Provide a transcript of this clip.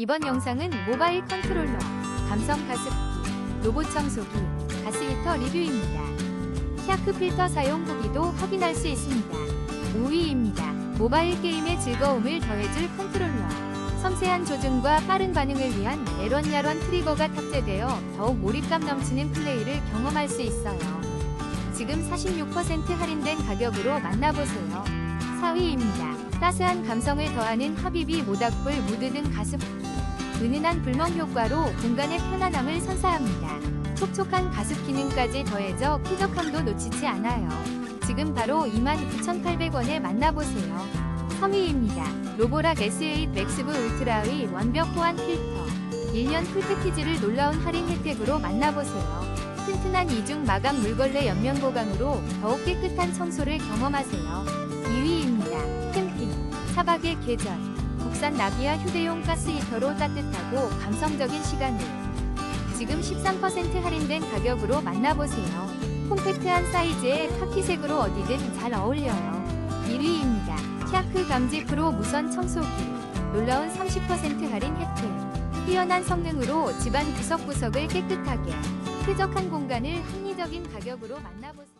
이번 영상은 모바일 컨트롤러, 감성 가습기, 로봇 청소기, 가스 히터 리뷰입니다. 샤크 필터 사용 후기도 확인할 수 있습니다. 5위입니다. 모바일 게임의 즐거움을 더해줄 컨트롤러. 섬세한 조준과 빠른 반응을 위한 에런야런 트리거가 탑재되어 더욱 몰입감 넘치는 플레이를 경험할 수 있어요. 지금 46% 할인된 가격으로 만나보세요. 4위입니다. 따스한 감성을 더하는 하비비 모닥불 무드 등 가습기. 은은한 불멍 효과로 공간의 편안함을 선사합니다. 촉촉한 가습 기능까지 더해져 쾌적함도 놓치지 않아요. 지금 바로 29,800원에 만나보세요. 3위입니다. 로보락 S8 맥스브 울트라의 완벽 호환 필터. 1년 풀패키지를 놀라운 할인 혜택으로 만나보세요. 튼튼한 이중 마감 물걸레 옆면 보강으로 더욱 깨끗한 청소를 경험하세요. 2위입니다. 차박의 계절. 국산 나비아 휴대용 가스 히터로 따뜻하고 감성적인 시간을. 지금 13% 할인된 가격으로 만나보세요. 콤팩트한 사이즈에 카키색으로 어디든 잘 어울려요. 1위입니다. 샤크 감지 프로 무선 청소기. 놀라운 30% 할인 혜택. 뛰어난 성능으로 집안 구석구석을 깨끗하게. 쾌적한 공간을 합리적인 가격으로 만나보세요.